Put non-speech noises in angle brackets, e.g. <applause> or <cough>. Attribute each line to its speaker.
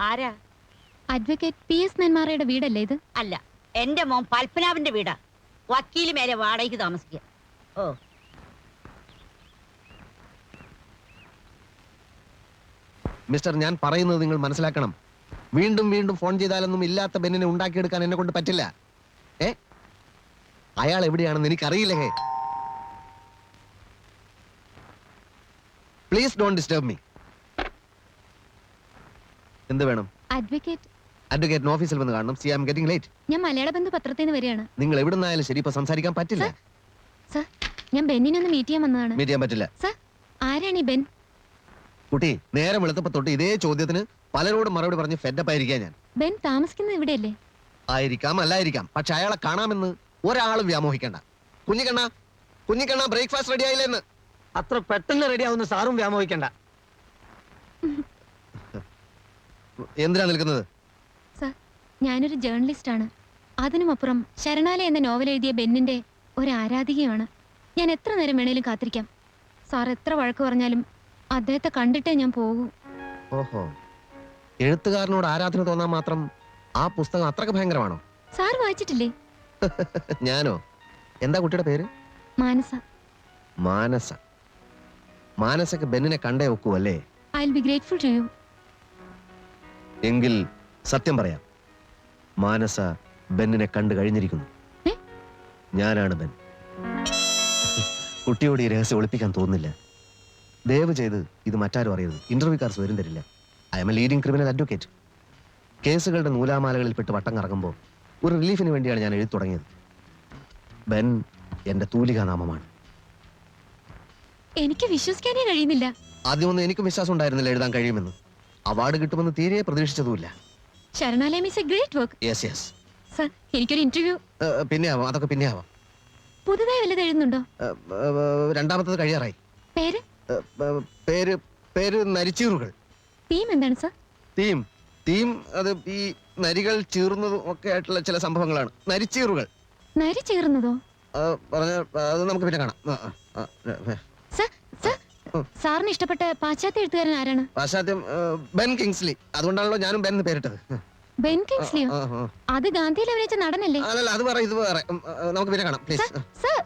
Speaker 1: ആരാ?
Speaker 2: Advocate P S നെന്മാറയുടെ വീടല്ലേ ഇത്?
Speaker 1: അല്ല എന്റെ മോൻ പൽപ്പനാവിന്റെ വീടാ. വക്കീൽ മേലെ വാടകയ്ക്ക് താമസിക്കുക. ഓ.
Speaker 3: മിസ്റ്റർ ഞാൻ പറയുന്നത് നിങ്ങൾ മനസ്സിലാക്കണം. വീണ്ടും വീണ്ടും ഫോൺ ചെയ്താലൊന്നും ഇല്ലാത്ത ബെന്നിനെ ഉണ്ടാക്കിയെടുക്കാൻ എന്നെ കൊണ്ട് പറ്റില്ല. ഏ? അയാൾ എവിടെയാണെന്ന് എനിക്കറിയില്ല? Hey please don't disturb me എന്ത് വേണം?
Speaker 2: അഡ്വക്കേറ്റ്
Speaker 3: അഡ്വക്കേറ്റിന് ഓഫീസിൽ വന്ന് കാണണം. സി ആം ഗെറ്റിംഗ് ലേറ്റ്
Speaker 2: ഞാൻ മലയാള ബന്ധു പത്രത്തിൽ നിന്ന് വരികയാണ്.
Speaker 3: നിങ്ങൾ എവിടെ നിന്നായാലും ശരി ഇപ്പൊ സംസാരിക്കാൻ പറ്റില്ല.
Speaker 2: സർ ഞാൻ ബെന്നിനെ ഒന്ന് മീറ്റ് ചെയ്യാൻ വന്നതാണ്.
Speaker 3: മീറ്റ് ചെയ്യാൻ പറ്റില്ല.
Speaker 2: സർ ആരാണ് ഈ ബെൻ?
Speaker 3: കുട്ടി നേരം വെളുത്തപ്പോ തൊട്ട് ഇതേ ചോദ്യത്തിന് പലരോടും മറുപടി പറഞ്ഞ് ഫെഡപ്പ് ആയിരിക്കാം ഞാൻ.
Speaker 2: ബെൻ താമസിക്കുന്നത് ഇവിടെയല്ലേ?
Speaker 3: ആയിരിക്കാം അല്ലായിരിക്കാം. പക്ഷെ അയാളെ കാണാമെന്ന് ഒരാളും വ്യാമോഹിക്കണ്ട. Kunhikkanna Kunhikkanna breakfast ready ആയില്ലെന്ന്.
Speaker 4: അത്ര പെട്ടെന്ന് റെഡി ആവുന്ന സാറും വ്യാമോഹിക്കണ്ട.
Speaker 3: എന്തിനാ നിൽക്കുന്നത്?
Speaker 2: സർ ഞാനൊരു ജേർണലിസ്റ്റ് ആണ് അതിനുമപ്പുറം ശരണാലയ എന്ന നോവൽ എഴുതിയ ബെന്നിന്റെ ഒരു ആരാധികയാണ്. ഞാൻ എത്ര നേരം വേണേലും കാത്തിരിക്കാം. സാർ എത്ര വഴക്ക് പറഞ്ഞാലും അദ്ദേഹത്തെ കണ്ടിട്ടേ ഞാൻ പോകൂ.
Speaker 3: ഓഹോ. എഴുത്തുകാരനോട് ആരാധന തോന്നാൻ മാത്രം ആ പുസ്തകം അത്രയ്ക്ക് ഭയങ്കരമാണോ?
Speaker 2: സാർ വായിച്ചിട്ടില്ലേ? <laughs>
Speaker 3: ഞാനോ? എന്താ കുട്ടിയുടെ പേര്?
Speaker 2: മാനസ.
Speaker 3: മാനസ. മാനസക്ക് ബെന്നിനെ കണ്ടേ വെക്കൂ അല്ലേ?
Speaker 2: I will be grateful to you.
Speaker 3: എങ്കിൽ സത്യം പറയാം. മാനസ ബെന്നിനെ കണ്ടു കഴിഞ്ഞിരിക്കുന്നു? ഞാനാണ് ബെൻ. കുട്ടിയോട് ഈ രഹസ്യം ഒളിപ്പിക്കാൻ തോന്നുന്നില്ല. ദയവ് ചെയ്ത് ഇത് മറ്റാരും അറിയരുത്. ഇന്റർവ്യൂക്കാർ സ്വരം തരില്ല. I am a leading criminal advocate കേസുകളുടെ നൂലാമാലകളിൽ പെട്ട് വട്ടം കറങ്ങുമ്പോൾ ഒരു റിലീഫിന് വേണ്ടിയാണ് ഞാൻ എഴുതി തുടങ്ങിയത്. ബെൻ എന്റെ തൂലികാ നാമമാണ്
Speaker 2: എനിക്ക് വിശ്വസിക്കാനേ കഴിയുന്നില്ല.
Speaker 3: ആദ്യമൊന്നും എനിക്കും വിശ്വാസം ഉണ്ടായിരുന്നില്ല എഴുതാൻ കഴിയുമെന്ന്. അവാർഡ് കിട്ടുമെന്ന് തീരെ പ്രതീക്ഷിച്ചതുമില്ല.
Speaker 2: ശരണാലയം a great work
Speaker 3: yes yes
Speaker 2: sir എനിക്കൊരു ഇന്റർവ്യൂ
Speaker 3: പിന്നെ ആവാം അതൊക്കെ പിന്നെ ആവാം
Speaker 2: പുതുതായി വല്ലത് എഴുതുന്നുണ്ടോ?
Speaker 3: ഏഹ്, ഏഹ്, രണ്ടാമത്തത് കഴിയാറായി.
Speaker 2: പേര്?
Speaker 3: പേര് പേര് നരിച്ചീറുകൾ.
Speaker 2: തീം എന്താണ് സർ
Speaker 3: തീം തീം അത് ഈ നരികൾ ചീറുന്നതും ഒക്കെ ആയിട്ടുള്ള ചില സംഭവങ്ങളാണ്. നരിച്ചീറുകൾ.
Speaker 2: നരി
Speaker 3: പറഞ്ഞ അത് നമുക്ക് പിന്നെ കാണാം ആ, ആ, ആ, ഏ.
Speaker 2: സർ സർ
Speaker 3: ഉം.
Speaker 2: സാറിന് ഇഷ്ടപ്പെട്ട പാശ്ചാത്യ എഴുത്തുകാരൻ ആരാണ്?
Speaker 3: പാശ്ചാത്യം ബെൻ കിങ്സ്ലി. അതുകൊണ്ടാണല്ലോ ഞാനും ബെൻ എന്ന് പേരിട്ടത്.
Speaker 2: ബെൻ കിങ്സ്ലിയോ. അത് ഗാന്ധിയിൽ അഭിനയിച്ച നടനല്ലേ?
Speaker 3: അല്ലല്ല അത് വേറെ ഇത് വേറെ. നമുക്ക് പിന്നെ കാണാം പ്ലീസ്.
Speaker 2: സർ